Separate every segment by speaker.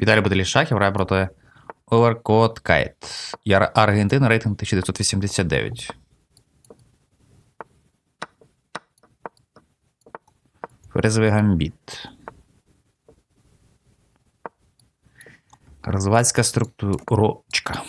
Speaker 1: Віталій Баталішахів грає проти Оверкот. Я Аргентина, рейтинг 1989. Фрезовий гамбіт. Карзвацька структурочка.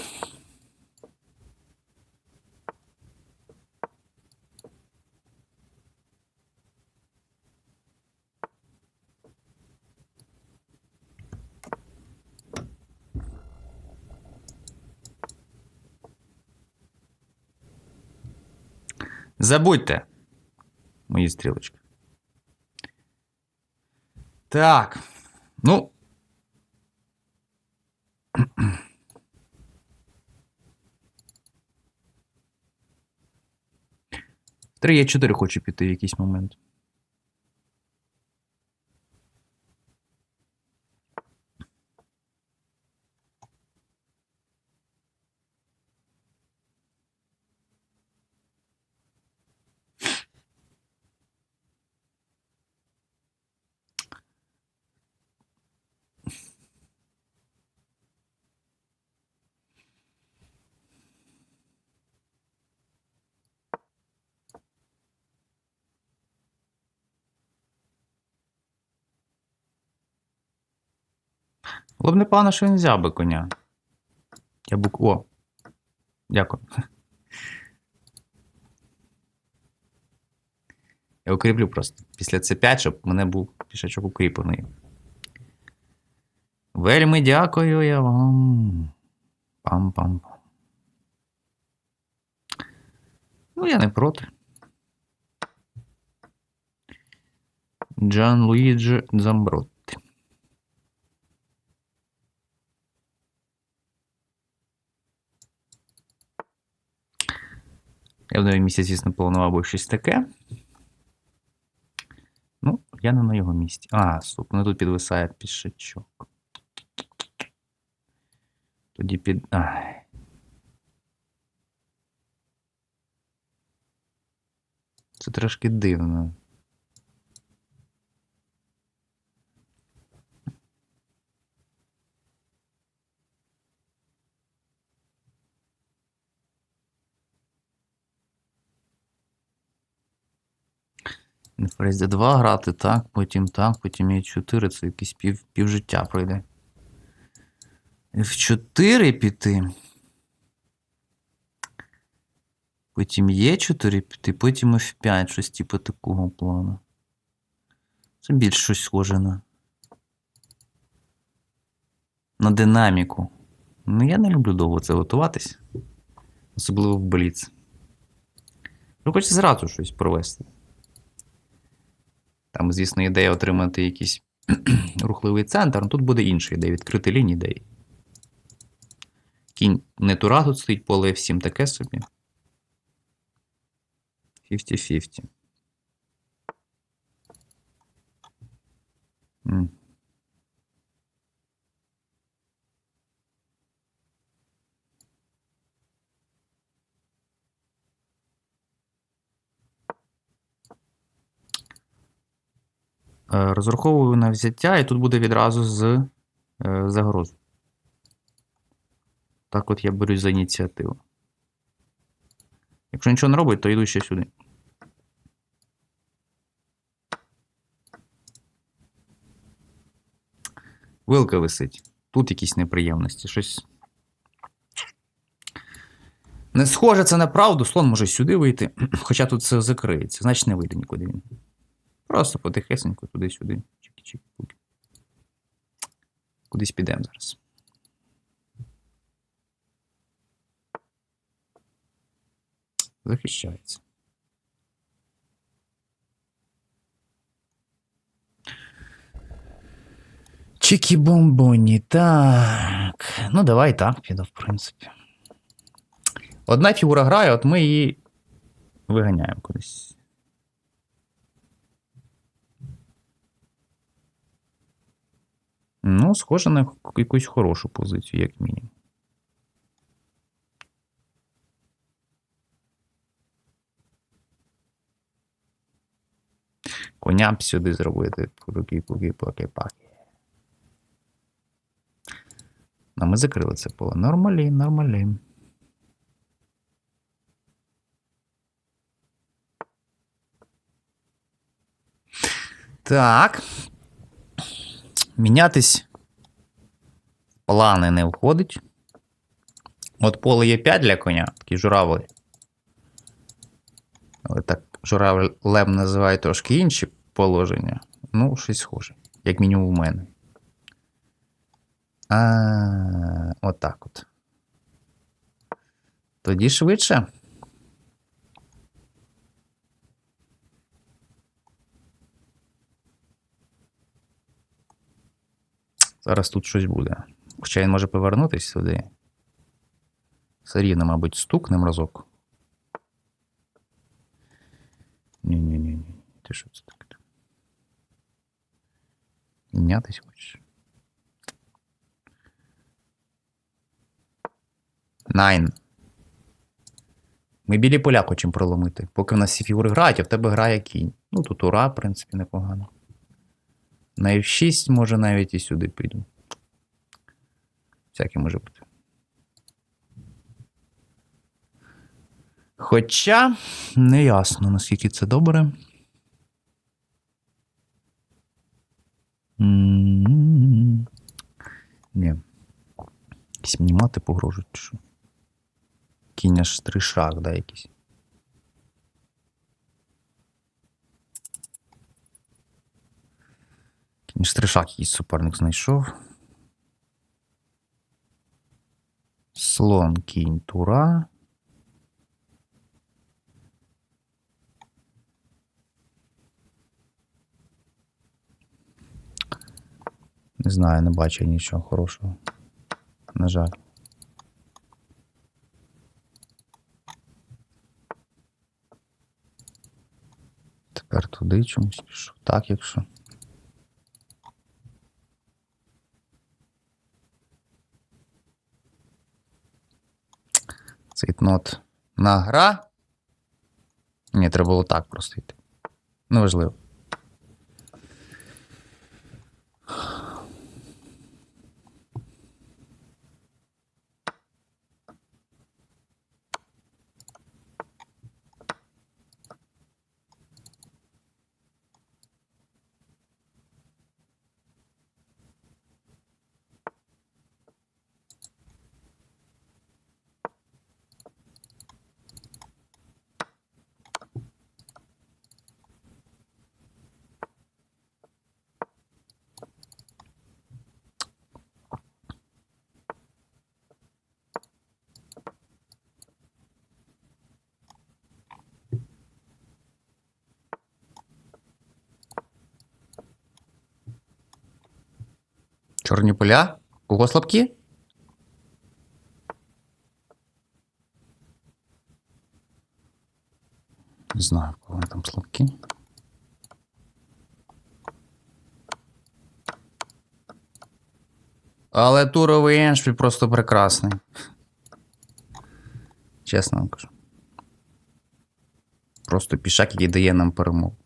Speaker 1: Забудьте. Мої стрілочки. Так. Ну. Три є чотири хочу піти в якийсь момент. Було б непогано, що він взяв би коня. Я бук. О. Дякую. Я укріплю просто. Після С5, щоб в мене був пішачок укріплений. Вельми дякую я вам. Пам-пам. Ну, я не проти. Джан Луїджі Дзамбротти. Я в новий місяць, звісно, планував би щось таке. Ну, я не на його місці. А, стоп, ну тут підвисає пішачок. Тоді під. Ай. Це трошки дивно. Фрезі 2 грати, так, потім так, потім є 4, це якийсь пів, півжиття пройде. В 4 піти. Потім є 4 піти, потім F5, щось типу такого плану. Це більш щось схоже на. На динаміку. Ну, я не люблю довго це готуватись. Особливо в бліц. Ну, хочеться зразу щось провести. Там, звісно, ідея отримати якийсь рухливий центр, але тут буде інша ідея, відкрити лінії ідеї. Кінь не тура тут стоїть, поле F7 таке собі. 50-50. Розраховую на взяття, і тут буде відразу з е, загроз. Так от я берусь за ініціативу. Якщо нічого не робить, то йду ще сюди. Вилка висить. Тут якісь неприємності. Щось. Не схоже це на правду, слон може сюди вийти, хоча тут все закриється, значить не вийде нікуди він. Просто потихесенько туди-сюди. Чики-чики-пуки. Кудись підемо зараз. Захищається. Чікі-бомбоні. Так. Ну, давай так піду, в принципі. Одна фігура грає, от ми її виганяємо кудись. Ну, схоже на якусь хорошу позицію, як мінімум. Коня б сюди зробити. Пуки, пуки, поки, паки. А ми закрили це поле. Нормалі, нормалі. Так. Мінятись плани не входить. От поле є 5 для коня, такий журавль. Але так журавлем називають трошки інші положення. Ну, щось схоже. Як мінімум у мене. А, отак от. Тоді швидше. Зараз тут щось буде. Хоча він може повернутися сюди. Все рівно, мабуть, стукнем разок. Ні-ні-ні. Ти що це таке? Мінятись хочеш? Найн. Ми білі поля хочемо проломити. Поки в нас всі фігури грають, а в тебе грає кінь. Ну, тут ура, в принципі, непогано. На F6 може навіть і сюди піду. Всяке може бути. Хоча не ясно, наскільки це добре. Ні. Якісь мені мати погрожують, що? Кінь аж три шаг, да, якийсь. Кінь аж три шаг якийсь суперник знайшов. Слон, кінь, тура. Не знаю, не бачу нічого хорошого. На жаль. Тепер туди чомусь пішов. Так, якщо. Цейтнот на гра. Ні, треба було так просто йти. Неважливо. Чорні поля? Кого слабкі? Не знаю, кого там слабкі. Але туровий еншпіль просто прекрасний. Чесно вам кажу. Просто пішак, який дає нам перемогу.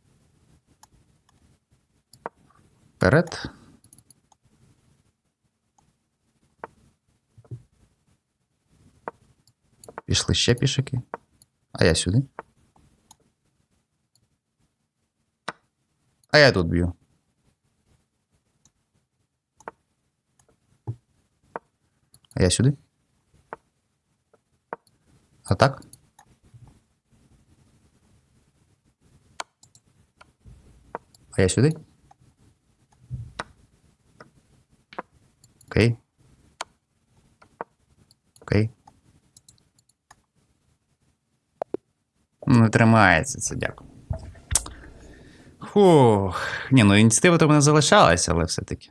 Speaker 1: Вперед. Пішли ще пішаки. А я сюди. А я тут б'ю. А я сюди. А так? А я сюди. Окей. тримається це, дякую. Фух. Ні, ну ініціатива то мене залишалася, але все-таки.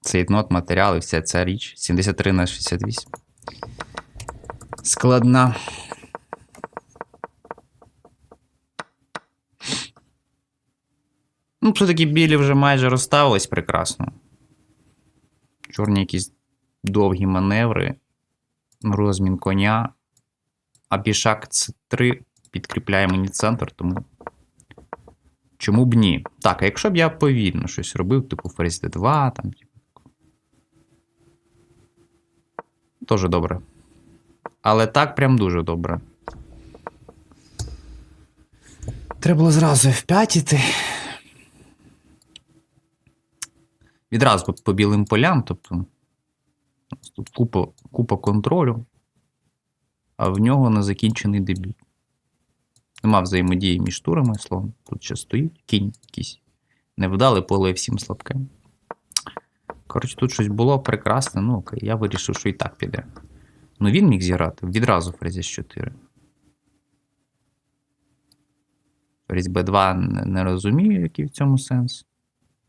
Speaker 1: Цей нот, матеріал і вся ця річ. 73 на 68. Складна. Ну, все-таки білі вже майже розставились прекрасно. Чорні якісь довгі маневри. Розмін коня. А пішак це 3 підкріпляємо центр, тому чому б ні? Так, а якщо б я повільно щось робив, типу фрезд 2 там. Типу, Тоже добре. Але так прям дуже добре. Треба було зразу F5 іти. Відразу по білим полям, тобто тут купа, купа контролю, а в нього не закінчений дебют. Нема взаємодії між турами, словом. Тут ще стоїть кінь якийсь. Невдале поле всім слабке. Коротше, тут щось було прекрасне, ну окей, я вирішив, що і так піде. Ну він міг зіграти відразу фрезі 4. Ферзь Б2 не, не розумію, який в цьому сенс.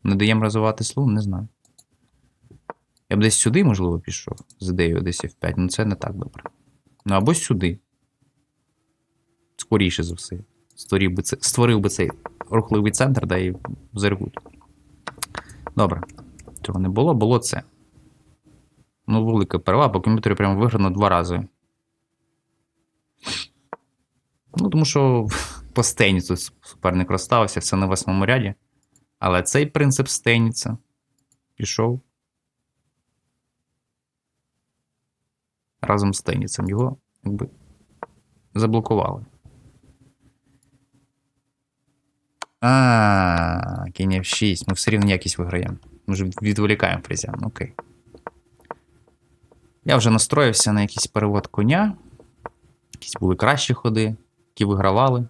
Speaker 1: Не даємо розвивати слон, не знаю. Я б десь сюди, можливо, пішов з ідеєю десь F5, ну це не так добре. Ну або сюди. Скоріше за все. Створив би, це, створив би цей рухливий центр, да і зергут. Добре. Цього не було, було це. Ну, велика перевага, по комп'ютері прямо виграно два рази. Ну, тому що по стеніцу суперник розставився, все на восьмому ряді. Але цей принцип стеніця пішов. Разом з теніцем його якби заблокували. А, кінь F6. Ми все рівно якість виграємо. Ми ж відволікаємо фрезян. Ну, Окей. Я вже настроївся на якийсь перевод коня. Якісь були кращі ходи, які вигравали.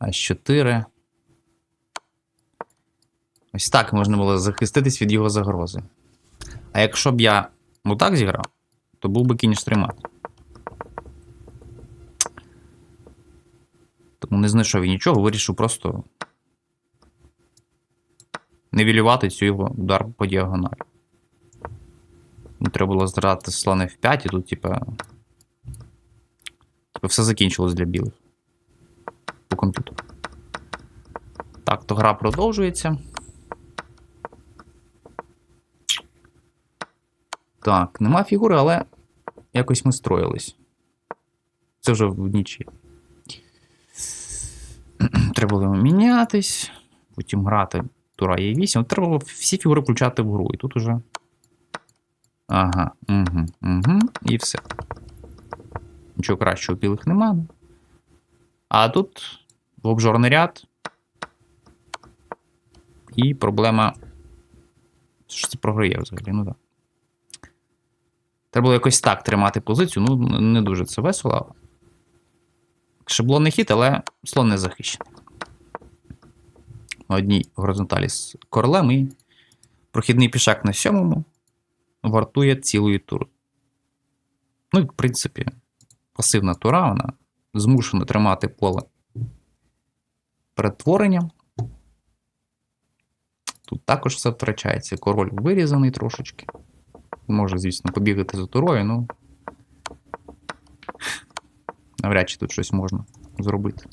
Speaker 1: А4. Ось так можна було захиститись від його загрози. А якщо б я отак зіграв, то був би кінь штримат. Тому не знайшов і нічого, вирішив просто невілювати цю його удар по діагоналі. Ну, треба було здрати слон F5, і тут, типа. Типа все закінчилось для білих. По комп'ютеру. Так, то гра продовжується. Так, нема фігури, але якось ми строїлись. Це вже в нічі. Треба було мінятись, потім грати тура є 8. Треба було всі фігури включати в гру. І тут уже. Ага, угу, угу, і все. Нічого кращого білих нема. А тут в обжорний ряд. І проблема. Що це програє взагалі? Ну так. Треба було якось так тримати позицію. Ну, не дуже це весело. Шаблонний хід, але слон не захищений. На одній горизонталі з королем і прохідний пішак на сьомому вартує цілої тури. Ну і, в принципі, пасивна тура, вона змушена тримати поле перетворенням. Тут також все втрачається. Король вирізаний трошечки. Може, звісно, побігати за турою, ну. Навряд чи тут щось можна зробити.